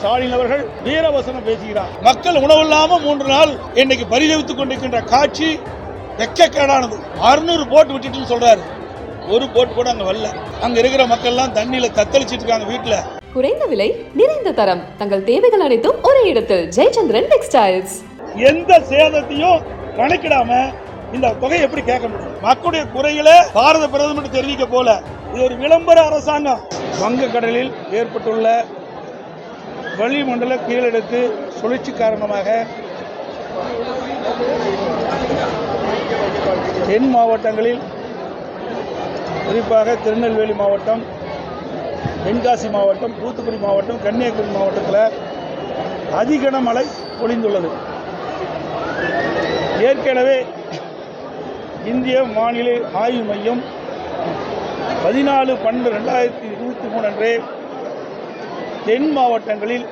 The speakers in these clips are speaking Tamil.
ஸ்டாலின் அவர்கள் வீரவசனம் பேசுகிறார். மக்கள் உணவில்லாம மூன்று நாள் இன்னைக்கு பரிதவித்துக் கொண்டிருக்கின்ற காட்சி வெக்கக்கேடானது. அறுநூறு போட்டு விட்டுட்டுன்னு சொல்றாரு. ஒரு போட் கூட அங்க வரல. அங்க இருக்கிற மக்கள்லாம் தண்ணியில தத்தளிச்சிட்டு இருக்காங்க வீட்டுல. குறைந்த விலை நிறைந்த தரம். தங்கள் தேவைகள் அனைத்தும் ஒரே இடத்தில். ஜெயச்சந்திரன் டெக்ஸ்டைல்ஸ் எந்த சேதத்தையும் கணக்கிடாம இந்த தொகையை எப்படி கேட்க முடியும்? மக்களுடைய குறைகளை பாரத பிரதமர் தெரிவிக்க போல இது ஒரு விளம்பர அரசாங்கம். வங்கக்கடலில் ஏற்பட்டுள்ள வளிமண்டல கீழடுக்கு சுழற்சி காரணமாக தென் மாவட்டங்களில் குறிப்பாக திருநெல்வேலி மாவட்டம் தென்காசி மாவட்டம் தூத்துக்குடி மாவட்டம் கன்னியாகுமரி மாவட்டத்தில் அதிகன மழை பொழிந்துள்ளது. ஏற்கனவே இந்திய வானிலை ஆய்வு மையம் பதினாலு பன்னெண்டு ரெண்டாயிரத்தி இருபத்தி மூணு அன்றே தென் மாவட்டங்களில்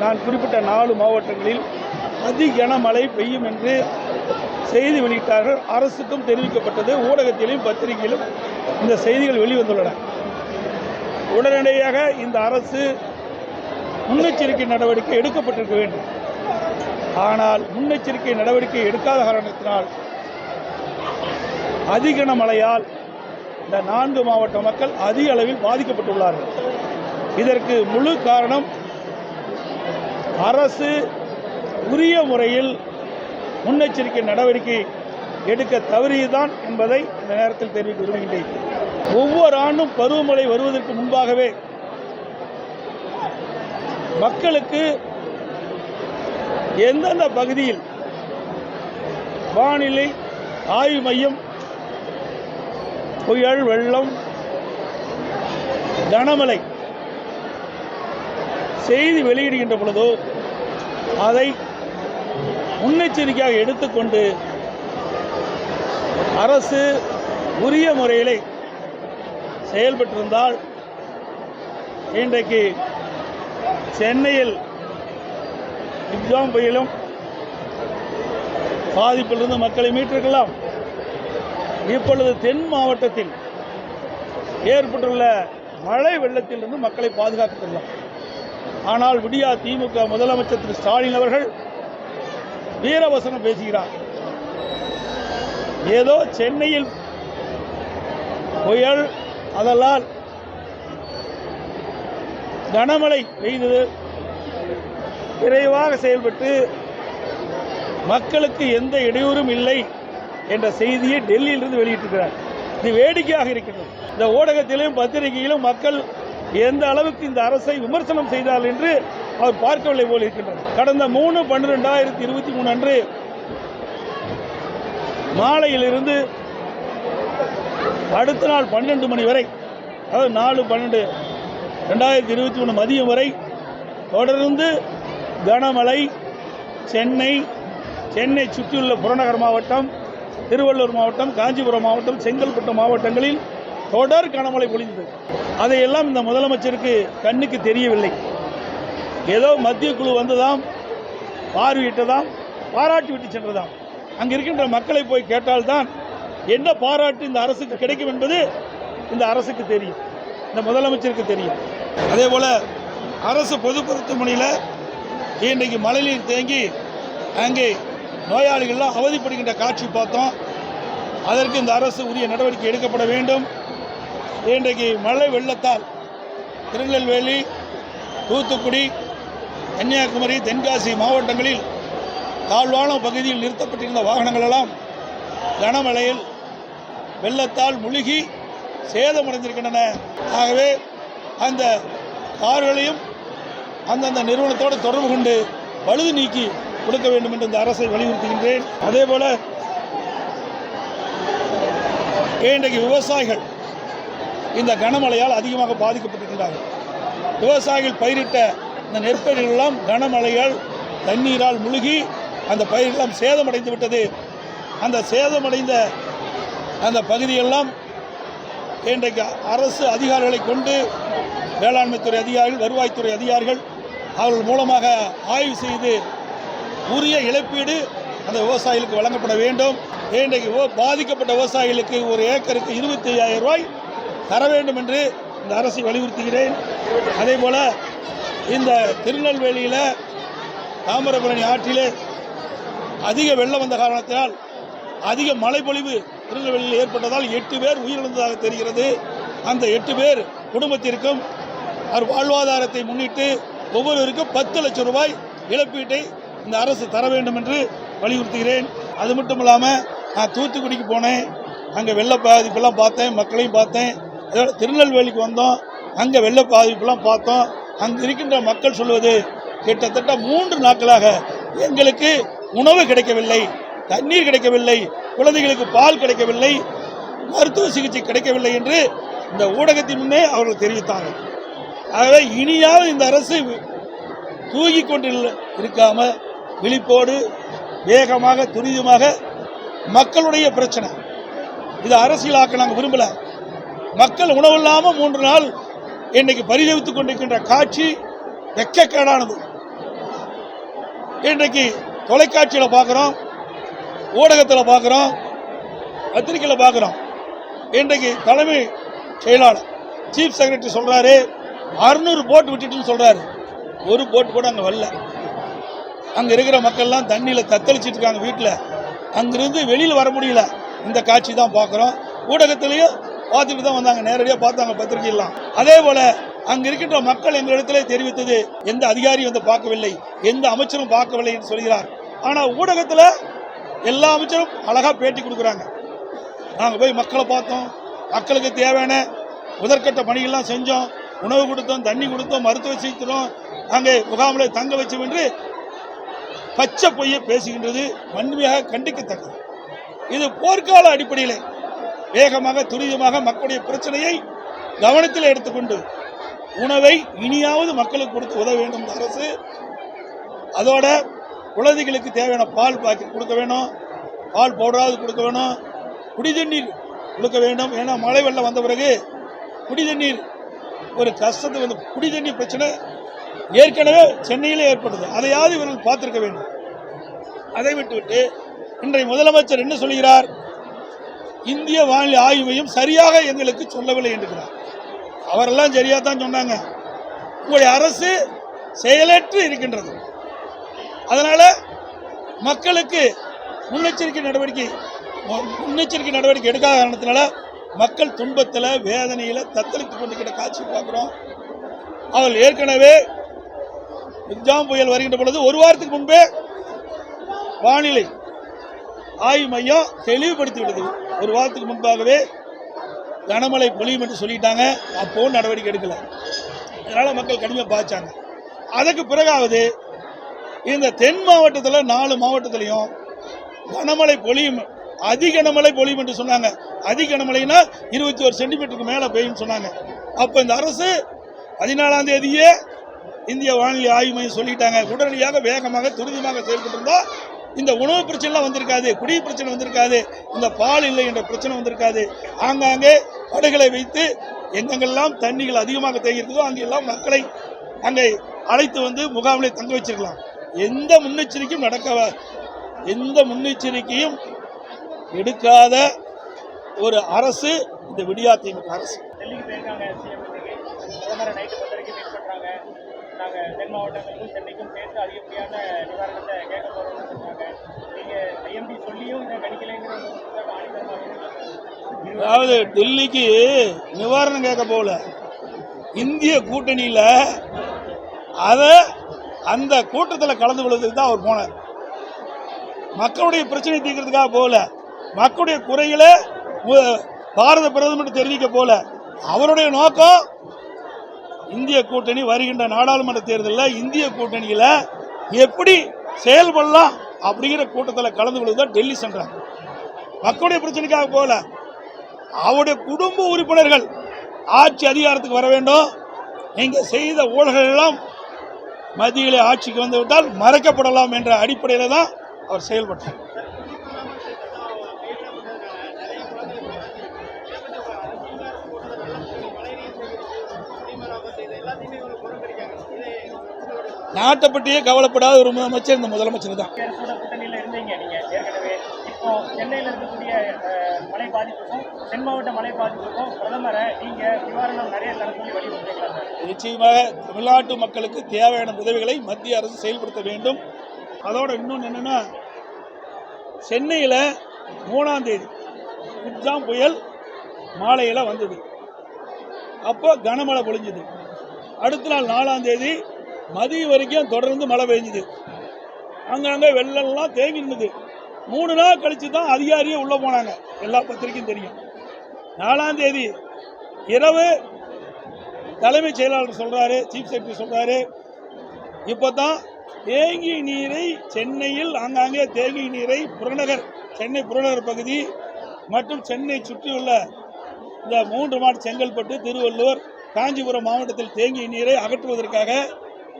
நான் குறிப்பிட்ட நாலு மாவட்டங்களில் அதி கனமழை பெய்யும் என்று செய்தி வெளியிட்டார்கள். அரசுக்கும் தெரிவிக்கப்பட்டது. ஊடகத்திலும் பத்திரிகையிலும் இந்த செய்திகள் வெளிவந்துள்ளன. உடனடியாக இந்த அரசு முன்னெச்சரிக்கை நடவடிக்கை எடுக்கப்பட்டிருக்க வேண்டும். ஆனால் முன்னெச்சரிக்கை நடவடிக்கை எடுக்காத காரணத்தினால் அதிகன மழையால் இந்த நான்கு மாவட்ட மக்கள் அதிக அளவில் பாதிக்கப்பட்டுள்ளார்கள். இதற்கு முழு காரணம் அரசு உரிய முறையில் முன்னெச்சரிக்கை நடவடிக்கை எடுக்க தவறியதுதான் என்பதை இந்த நேரத்தில் தெரிவிக்க விரும்புகின்றேன். ஒவ்வொரு ஆண்டும் பருவமழை வருவதற்கு முன்பாகவே மக்களுக்கு எந்தெந்த பகுதியில் வானிலை ஆய்வு மையம் புயல் வெள்ளம் கனமழை செய்தி வெளியிடுகின்ற பொழுதோ அதை முன்னெச்சரிக்கையாக எடுத்துக்கொண்டு அரசு உரிய முறையிலே செயல்பட்டிருந்தால் இன்றைக்கு சென்னையில் எக்ஸாம் புயலும் பாதிப்பிலிருந்து மக்களை மீட்டிருக்கலாம் இப்பொழுது தென் மாவட்டத்தில் ஏற்பட்டுள்ள மழை வெள்ளத்திலிருந்து மக்களை பாதுகாத்துக்கலாம் ஆனால் விடியா திமுக முதலமைச்சர் திரு ஸ்டாலின் அவர்கள் வீரவசனம் பேசுகிறார். ஏதோ சென்னையில் புயல் அதெல்லாம் கனமழை பெய்தது. விரைவாக செயல்பட்டு மக்களுக்கு எந்த இடையூறும் இல்லை என்ற செய்தியை டெல்லியிலிருந்து வெளியிட்டிருக்கிறார். இது வேடிக்கையாக இருக்கிறது. இந்த ஊடகத்திலும் பத்திரிகையிலும் மக்கள் எந்த அளவுக்கு இந்த அரசை விமர்சனம் செய்தார் என்று அவர் பார்க்கவில்லை போல் இருக்கின்றார் கடந்த மூணு பன்னிரெண்டாயிரத்தி இருபத்தி மூணு அன்று மாலையிலிருந்து அடுத்த நாள் பன்னெண்டு மணி வரை அதாவது நாலு பன்னெண்டு ரெண்டாயிரத்தி இருபத்தி மூணு மதியம் வரை தொடர்ந்து கனமழை சென்னை சென்னை சுற்றியுள்ள புறநகர் மாவட்டம் திருவள்ளூர் மாவட்டம் காஞ்சிபுரம் மாவட்டம் செங்கல்பட்டு மாவட்டங்களில் தொடர் கனமழை பொழிந்தது. அதையெல்லாம் இந்த முதலமைச்சருக்கு கண்ணுக்கு தெரியவில்லை. ஏதோ மத்திய குழு வந்ததாம் பார்வையிட்டதாம் பாராட்டி விட்டு சென்றதாம். அங்கே இருக்கின்ற மக்களை போய் கேட்டால்தான் என்ன பாராட்டு இந்த அரசுக்கு கிடைக்கும் என்பது இந்த அரசுக்கு தெரியும். இந்த முதலமைச்சருக்கு தெரியும். அதே போல அரசு பொது மருத்துவமனையில் இன்றைக்கு மழைநீர் தேங்கி அங்கே நோயாளிகள்லாம் அவதிப்படுகின்ற காட்சி பார்த்தோம். அதற்கு இந்த அரசு உரிய நடவடிக்கை எடுக்கப்பட வேண்டும். இன்றைக்கு மழை வெள்ளத்தால் திருநெல்வேலி தூத்துக்குடி கன்னியாகுமரி தென்காசி மாவட்டங்களில் தாழ்வான பகுதியில் நிறுத்தப்பட்டிருந்த வாகனங்களெல்லாம் கனமழையில் வெள்ளத்தால் முழுகி சேதமடைந்திருக்கின்றன. ஆகவே அந்த கார்களையும் அந்தந்த நிறுவனத்தோடு தொடர்பு கொண்டு பழுது நீக்கி கொடுக்க வேண்டும் என்று இந்த அரசை வலியுறுத்துகின்றேன். அதே போல இன்றைக்கு விவசாயிகள் இந்த கனமழையால் அதிகமாக பாதிக்கப்பட்டிருக்கிறார்கள். விவசாயிகள் பயிரிட்ட இந்த நெற்பயிர்களெல்லாம் கனமழையால் தண்ணீரால் முழுகி அந்த பயிரெல்லாம் சேதமடைந்து விட்டது. அந்த சேதமடைந்த அந்த பகுதியெல்லாம் இன்றைக்கு அரசு அதிகாரிகளை கொண்டு வேளாண்மைத்துறை அதிகாரிகள் வருவாய்த்துறை அதிகாரிகள் அவர்கள் மூலமாக ஆய்வு செய்து உரிய இழப்பீடு அந்த விவசாயிகளுக்கு வழங்கப்பட வேண்டும். இன்றைக்கு பாதிக்கப்பட்ட விவசாயிகளுக்கு ஒரு ஏக்கருக்கு இருபத்தி ஐயாயிரம் ரூபாய் தர வேண்டும் என்று இந்த அரசை வலியுறுத்துகிறேன். அதே போல இந்த திருநெல்வேலியில் தாமிரபரணி ஆற்றிலே அதிக வெள்ளம் வந்த காரணத்தினால் அதிக மழைப்பொழிவு திருநெல்வேலியில் ஏற்பட்டதால் எட்டு பேர் உயிரிழந்ததாக தெரிகிறது. அந்த எட்டு பேர் குடும்பத்திற்கும் அவர் வாழ்வாதாரத்தை முன்னிட்டு ஒவ்வொருவருக்கும் பத்து லட்சம் ரூபாய் இழப்பீட்டை இந்த அரசு தர வேண்டும் என்று வலியுறுத்துகிறேன். அது மட்டும் இல்லாமல் நான் தூத்துக்குடிக்கு போனேன். அங்கே வெள்ள பாதிப்பெல்லாம் பார்த்தேன் மக்களையும் பார்த்தேன். அதோட திருநெல்வேலிக்கு வந்தோம். அங்கே வெள்ள பாதிப்புலாம் பார்த்தோம். அங்கே இருக்கின்ற மக்கள் சொல்வது கிட்டத்தட்ட மூன்று நாட்களாக எங்களுக்கு உணவு கிடைக்கவில்லை தண்ணீர் கிடைக்கவில்லை குழந்தைகளுக்கு பால் கிடைக்கவில்லை மருத்துவ சிகிச்சை கிடைக்கவில்லை என்று இந்த ஊடகத்தின் முன்னே அவர்கள் தெரிவித்தார்கள். ஆகவே இனியாவது இந்த அரசு தூங்கி கொண்டு இருக்காமல் விழிப்போடு வேகமாக துரிதமாக மக்களுடைய பிரச்சனை. இது அரசியலாக்க நாங்கள் விரும்பலை. மக்கள் உணவு இல்லாமல் மூன்று நாள் இன்னைக்கு பரிதவித்துக் கொண்டிருக்கின்ற காட்சி வெக்கக்கேடானது. இன்றைக்கு தொலைக்காட்சியில் பார்க்குறோம் ஊடகத்தில் பார்க்குறோம் பத்திரிக்கையில் பார்க்குறோம் இன்றைக்கு தலைமை செயலாளர் சீஃப் செக்ரட்டரி சொல்கிறாரு அறுநூறு போட் விட்டுட்டுன்னு சொல்கிறாரு ஒரு போட் கூட அங்கே வரல. அங்கே இருக்கிற மக்கள்லாம் தண்ணியில் தத்தளிச்சிட்டு இருக்காங்க வீட்டில். அங்கிருந்து வெளியில் வர முடியல. இந்த காட்சி தான் பார்க்குறோம் ஊடகத்திலையும் பார்த்துட்டு தான் வந்தாங்க. நேரடியாக பார்த்தாங்க பத்திரிகையெல்லாம் அதே போல் அங்கே இருக்கின்ற மக்கள் எங்களிடத்திலே தெரிவித்தது எந்த அதிகாரியும் வந்து பார்க்கவில்லை எந்த அமைச்சரும் பார்க்கவில்லை என்று சொல்கிறார். ஆனால் ஊடகத்தில் எல்லா அமைச்சரும் அழகாக பேட்டி கொடுக்குறாங்க. நாங்கள் போய் மக்களை பார்த்தோம். மக்களுக்கு தேவையான முதற்கட்ட பணிகள்லாம் செஞ்சோம். உணவு கொடுத்தோம் தண்ணி கொடுத்தோம் மருத்துவ சிகிச்சோம் அங்கே முகாமில் தங்க வச்சோம் என்று பச்சை பொய்யை பேசுகின்றது வன்மையாக கண்டிக்கத்தக்கது. இது போர்க்கால அடிப்படையில் வேகமாக துரிதமாக மக்களுடைய பிரச்சனையை கவனத்தில் எடுத்துக்கொண்டு உணவை இனியாவது மக்களுக்கு கொடுத்து உதவ வேண்டும் இந்த அரசு அதோட குழந்தைகளுக்கு தேவையான பால் பாக்கெட் கொடுக்க வேணும் பால் பவுடராவது கொடுக்க வேணும் குடி தண்ணீர் கொடுக்க வேண்டும். ஏன்னா மழை வெள்ளம் வந்த பிறகு குடி தண்ணீர் ஒரு கஷ்டத்தை வந்து குடி தண்ணீர் பிரச்சனை ஏற்கனவே சென்னையில் ஏற்பட்டது. அதையாவது இவர்கள் பார்த்திருக்க வேண்டும். அதை விட்டுவிட்டு இன்றைய முதலமைச்சர் என்ன சொல்கிறார்? இந்திய வானிலை ஆய்வு மையம் சரியாக எங்களுக்கு சொல்லவில்லை என்கிறார் அவரெல்லாம் சரியாக தான் சொன்னாங்க. உங்களுடைய அரசு செயலற்று இருக்கின்றது. அதனால் மக்களுக்கு முன்னெச்சரிக்கை நடவடிக்கை முன்னெச்சரிக்கை நடவடிக்கை எடுக்காத காரணத்தினால மக்கள் துன்பத்தில் வேதனையில் தத்தளித்துக் கொண்டிருக்கிற காட்சி பார்க்குறோம். அவர் ஏற்கனவே எக்ஸாம் புயல் வருகின்ற பொழுது ஒரு வாரத்துக்கு முன்பே வானிலை ஆய்வு மையம் தெளிவுபடுத்தி விடுது ஒரு வாரத்துக்கு முன்பாகவே கனமழை பொழியும் என்று சொல்லிட்டாங்க. அப்போவும் நடவடிக்கை எடுக்கல. அதனால மக்கள் கடுமையாக பாய்ச்சாங்க அதுக்கு பிறகாவது இந்த தென் மாவட்டத்தில் நாலு மாவட்டத்திலையும் கனமழை பொழியும் அதி கனமழை பொழியும் என்று சொன்னாங்க. அதி கனமழைனா இருபத்தி ஒரு சென்டிமீட்டருக்கு மேலே பெய்யும் சொன்னாங்க. அப்போ இந்த அரசு பதினாலாம் தேதியே இந்திய வானிலை ஆய்வு மையம் சொல்லிட்டாங்க. உடனடியாக வேகமாக துரிதமாக செயல்பட்டு இந்த உணவு பிரச்சனைலாம் வந்திருக்காது குடி பிரச்சனை வந்திருக்காது இந்த பால் இல்லை என்ற பிரச்சனை வந்திருக்காது. ஆங்காங்கே படுகளை வைத்து எங்கெங்கெல்லாம் தண்ணிகள் அதிகமாக தேங்கியிருக்குதோ அங்கெல்லாம் மக்களை அங்கே அழைத்து வந்து முகாமிலே தங்க வச்சிருக்கலாம். எந்த முன்னெச்சரிக்கையும் நடக்க எந்த முன்னெச்சரிக்கையும் எடுக்காத ஒரு அரசு இந்த விடியா திமுக அரசு டெல்லிக்கு போயிருக்காங்க சிஎம் இன்னைக்கு பிரதமரை நைட்டு பத்து வரைக்கும் மீட் பண்ணுறாங்க நாங்கள் தென் மாவட்டங்களுக்கும் சென்னைக்கும் சேர்த்து அதிகப்படியான நிவாரணத்தை கேட்க போகிறோம்னு சொன்னாங்க நீங்கள் ஐஎம்டி சொல்லியும் இதை கணிக்கலைங்கிற அதாவது டெல்லிக்கு நிவாரணம் கேட்க போகல. இந்திய கூட்டணியில் அதை அந்த கூட்டத்தில் கலந்து கொள்வதற்கு தான் அவர் போனார். மக்களுடைய பிரச்சனை தீர்க்கிறதுக்காக போகல. மக்களுடைய குறைகளை பாரத பிரதமர் தெரிவிக்க போகல. அவருடைய நோக்கம் இந்திய கூட்டணி வருகின்ற நாடாளுமன்ற தேர்தலில் இந்திய கூட்டணியில் எப்படி செயல்படலாம் அப்படிங்கிற கூட்டத்தில் கலந்து கொள்வது தான் டெல்லி சென்றாங்க. மக்களுடைய பிரச்சனைக்காக போகல. அவருடைய குடும்ப உறுப்பினர்கள் ஆட்சி அதிகாரத்துக்கு வர வேண்டும். நீங்கள் செய்த ஊழல்கள் எல்லாம் மத்தியிலே ஆட்சிக்கு வந்துவிட்டால் மறைக்கப்படலாம் என்ற அடிப்படையில் தான் அவர் செயல்பட்டார். நாட்டை பற்றியே கவலைப்படாத ஒரு முதலமைச்சர் இந்த முதலமைச்சர் தான். சென்னையில் இருக்கக்கூடிய மழை பாதிப்புக்கும் தென் மாவட்ட மழை பாதிப்புக்கும் பிரதமரை நீங்கள் நிவாரணம் நிறைய தர சொல்லி வலியுறுத்துறீங்களா சார்? நிச்சயமாக தமிழ்நாட்டு மக்களுக்கு தேவையான உதவிகளை மத்திய அரசு செயல்படுத்த வேண்டும். அதோட இன்னொன்று என்னென்னா சென்னையில் மூணாம் தேதி மிக்ஜாம் புயல் மாலையில் வந்தது. அப்போ கனமழை பொழிஞ்சுது. அடுத்த நாள் நாலாம் தேதி மதியம் வரைக்கும் தொடர்ந்து மழை பெஞ்சுது. அங்கங்கே வெள்ளம்லாம் தேங்கி இருந்தது மூணு நாள் கழித்து தான் அதிகாரியே உள்ளே போனாங்க. எல்லா பத்திரிக்கையும் தெரியும். நாலாம் தேதி இரவு தலைமைச் செயலாளர் சொல்கிறாரு சீஃப் செக்ரட்டரி சொல்கிறாரு இப்போ தான் தேங்கி நீரை சென்னையில் ஆங்காங்கே தேங்கி நீரை புறநகர் சென்னை புறநகர் பகுதி மற்றும் சென்னை சுற்றியுள்ள இந்த மூன்று மாவட்ட செங்கல்பட்டு திருவள்ளூர் காஞ்சிபுரம் மாவட்டத்தில் தேங்கிய நீரை அகற்றுவதற்காக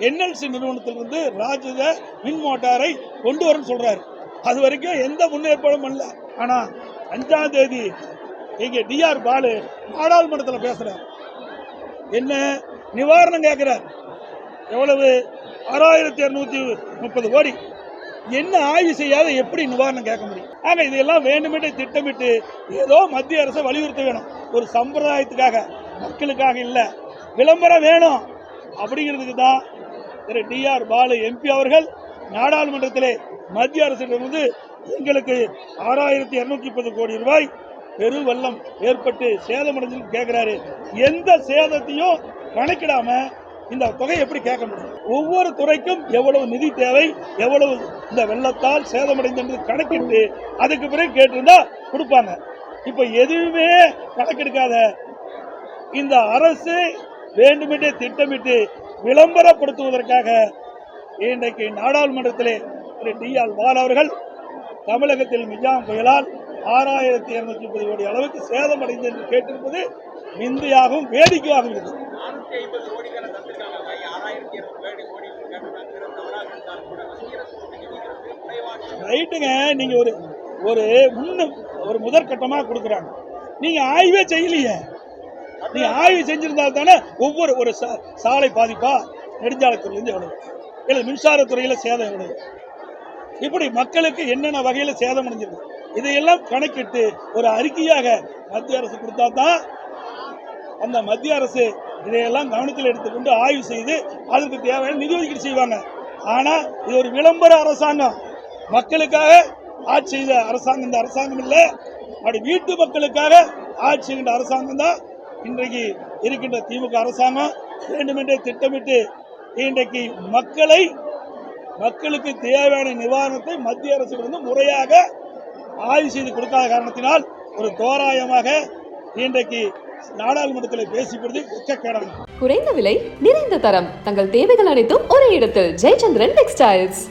என்எல்சி நிறுவனத்திலிருந்து ராஜத மின் மோட்டாரை கொண்டு வரணும்னு சொல்கிறாரு அது வரைக்கும் எந்த முன்னேற்பாடும் பண்ணல. ஆனா அஞ்சாம் தேதி இங்கே டிஆர் பாலு நாடாளுமன்றத்தில் பேசுறார். என்ன நிவாரணம் கேட்கிறார் எவ்வளவு? ஆறாயிரத்தி இரநூத்தி முப்பது கோடி. என்ன ஆய்வு செய்யாத எப்படி நிவாரணம் கேட்க முடியும்? ஆக இதெல்லாம் வேண்டுமென்றே திட்டமிட்டு ஏதோ மத்திய அரசை வலியுறுத்த வேணும். ஒரு சம்பிரதாயத்துக்காக மக்களுக்காக இல்லை விளம்பரம் வேணும். அப்படிங்கிறதுக்கு தான் திரு டிஆர் பாலு எம்பி அவர்கள் நாடாளுமன்றத்திலே மத்திய அரசிடமிருந்து எங்களுக்கு ஆறாயிரத்தி இருநூத்தி முப்பது கோடி ரூபாய் பெரு வெள்ளம் ஏற்பட்டு சேதமடைஞ்சு கேட்கிறாரு எந்த சேதத்தையும் கணக்கிடாம இந்த தொகை எப்படி கேட்க முடியும்? ஒவ்வொரு துறைக்கும் எவ்வளவு நிதி தேவை எவ்வளவு இந்த வெள்ளத்தால் சேதமடைந்தது கணக்கிட்டு அதுக்கு பிறகு கேட்டிருந்தா கொடுப்பாங்க. இப்ப எதுவுமே கணக்கெடுக்காத இந்த அரசு வேண்டுமென்றே திட்டமிட்டு விளம்பரப்படுத்துவதற்காக இன்றைக்கு நாடாளுமன்றத்திலே திரு டி ஆர் பால் அவர்கள் தமிழகத்தில் மிஜாம் புயலால் ஆறாயிரத்தி இருநூத்தி முப்பது கோடி அளவுக்கு சேதமடைந்து என்று கேட்டிருப்பது விந்தையாகவும் வேடிக்கையாகவும் இருக்குது. குறைவாக ரைட்டுங்க நீங்க ஒரு ஒரு முன்ன ஒரு முதற்கட்டமாக கொடுக்குறாங்க. நீங்க ஆய்வே செய்யலையே. நீ ஆய்வு செஞ்சிருந்தால் தானே ஒவ்வொரு ஒரு சாலை பாதிப்பா? நெடுஞ்சாலைத்துறையிலேருந்து எவ்வளவு? இல்லை மின்சாரத்துறையில் சேதம் எவ்வளவு? இப்படி மக்களுக்கு என்னென்ன வகையில் சேதம் அடைஞ்சிருக்கு? இதையெல்லாம் கணக்கிட்டு ஒரு அறிக்கையாக மத்திய அரசு கொடுத்தா தான் அந்த மத்திய அரசு இதையெல்லாம் கவனத்தில் எடுத்துக்கொண்டு ஆய்வு செய்து அதற்கு தேவையான நிதி ஒதுக்கீடு செய்வாங்க. ஆனால் இது ஒரு விளம்பர அரசாங்கம். மக்களுக்காக ஆட்சி செய்த அரசாங்கம் இந்த அரசாங்கம் இல்லை. அப்படி வீட்டு மக்களுக்காக ஆட்சி செய்கின்ற அரசாங்கம் தான் இன்றைக்கு இருக்கின்ற திமுக அரசாங்கம் வேண்டுமென்றே திட்டமிட்டு இன்றைக்கு மக்களை மக்களுக்கு தேவையான நிவாரணத்தை மத்திய அரசிலிருந்து முறையாக ஆய்வு செய்து கொடுக்காத காரணத்தினால் ஒரு தோராயமாக இன்றைக்கு நாடாளுமன்றத்தில் பேசிப்படுது வெட்கக்கேடானது குறைந்த விலை நிறைந்த தரம். தங்கள் தேவைகள் அனைத்தும் ஒரே இடத்தில். ஜெயச்சந்திரன் டெக்ஸ்டைல்ஸ்.